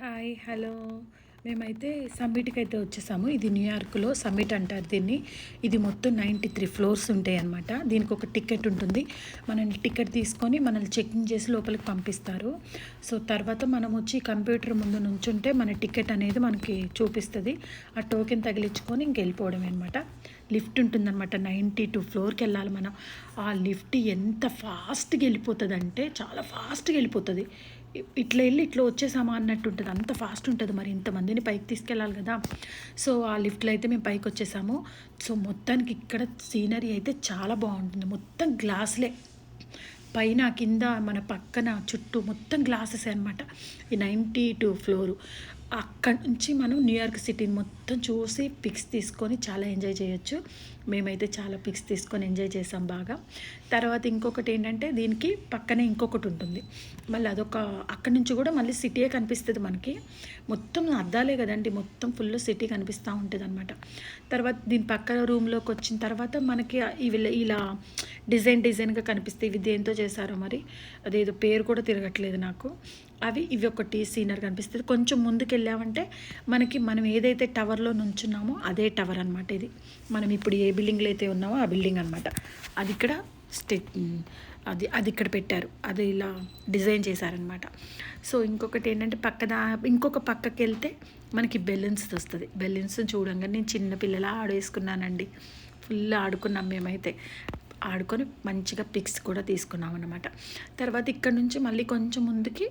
Hi hello. మేమైతే సమ్మిట్కి అయితే వచ్చేసాము. ఇది న్యూయార్క్లో సమ్మిట్ అంటారు దీన్ని. ఇది మొత్తం నైంటీ త్రీ ఫ్లోర్స్ ఉంటాయి అనమాట దీనికి ఒక టికెట్ ఉంటుంది. మనల్ని టికెట్ తీసుకొని మనల్ని చెకింగ్ చేసి లోపలికి పంపిస్తారు. సో తర్వాత మనం వచ్చి కంప్యూటర్ ముందు నుంచుంటే మన టికెట్ అనేది మనకి చూపిస్తుంది. ఆ టోకెన్ తగిలించుకొని ఇంక అనమాట లిఫ్ట్ ఉంటుందన్నమాట. నైంటీ టూ ఫ్లోర్కి వెళ్ళాలి మనం. ఆ లిఫ్ట్ ఎంత ఫాస్ట్గా వెళ్ళిపోతుంది అంటే చాలా ఫాస్ట్గా వెళ్ళిపోతుంది. ఇట్లా వెళ్ళి ఇట్లా వచ్చేసామా అన్నట్టు ఉంటుంది. అంత ఫాస్ట్ ఉంటుంది మరి. ఇంతమందిని పైకి తీసుకెళ్ళాలి కదా. సో ఆ లిఫ్ట్లో అయితే మేము పైకి వచ్చేసాము. సో మొత్తానికి ఇక్కడ సీనరీ అయితే చాలా బాగుంటుంది. మొత్తం గ్లాసులే పైన కింద మన పక్కన చుట్టూ మొత్తం గ్లాసెస్ అనమాట ఈ నైంటీ టూ ఫ్లోరు అక్కడి నుంచి మనం న్యూయార్క్ సిటీని మొత్తం చూసి పిక్స్ తీసుకొని చాలా ఎంజాయ్ చేయొచ్చు. మేమైతే చాలా పిక్స్ తీసుకొని ఎంజాయ్ చేసాం బాగా. తర్వాత ఇంకొకటి ఏంటంటే దీనికి పక్కనే ఇంకొకటి ఉంటుంది. మళ్ళీ అదొక అక్కడి నుంచి కూడా మళ్ళీ సిటీయే కనిపిస్తుంది మనకి. మొత్తం అద్దాలే కదండి. మొత్తం ఫుల్ సిటీ కనిపిస్తూ ఉంటుంది అనమాట తర్వాత దీని పక్కన రూమ్లోకి వచ్చిన తర్వాత మనకి ఇలా డిజైన్ డిజైన్గా కనిపిస్తాయి ఇవి దేంతో చేశారో మరి? అదేదో పేరు కూడా తిరగట్లేదు నాకు. అవి ఇవి ఒకటి సీనర్ కనిపిస్తుంది. కొంచెం ముందుకు వెళ్ళామంటే మనకి మనం ఏదైతే టవర్లో నుంచున్నామో అదే టవర్ అనమాట ఇది. మనం ఇప్పుడు ఏ బిల్డింగ్లో అయితే ఉన్నామో ఆ బిల్డింగ్ అనమాట అది ఇక్కడ స్టే అది అది ఇక్కడ పెట్టారు. అది ఇలా డిజైన్ చేశారనమాట సో ఇంకొకటి ఏంటంటే పక్కదా ఇంకొక పక్కకి వెళ్తే మనకి బెలూన్స్ వస్తుంది. బెలూన్స్ చూడంగా నేను చిన్న పిల్లలా ఆడేసుకున్నానండి. ఫుల్ ఆడుకున్నాం మేమైతే. ఆడుకొని మంచిగా పిక్స్ కూడా తీసుకున్నాం అనమాట తర్వాత ఇక్కడ నుంచి మళ్ళీ కొంచెం ముందుకి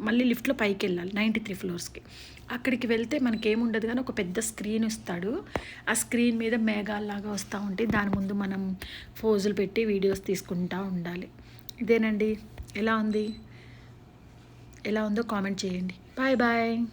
మళ్ళీ లిఫ్ట్లో పైకి వెళ్ళాలి నైంటీ త్రీ ఫ్లోర్స్కి. అక్కడికి వెళ్తే మనకేముండదు కానీ ఒక పెద్ద స్క్రీన్ ఇస్తాడు ఆ స్క్రీన్ మీద మేఘాల్లాగా వస్తూ ఉంటాయి దాని ముందు మనం ఫోజులు పెట్టి వీడియోస్ తీసుకుంటూ ఉండాలి. ఇదేనండి. ఎలా ఉంది? ఎలా ఉందో కామెంట్ చేయండి. Bye bye.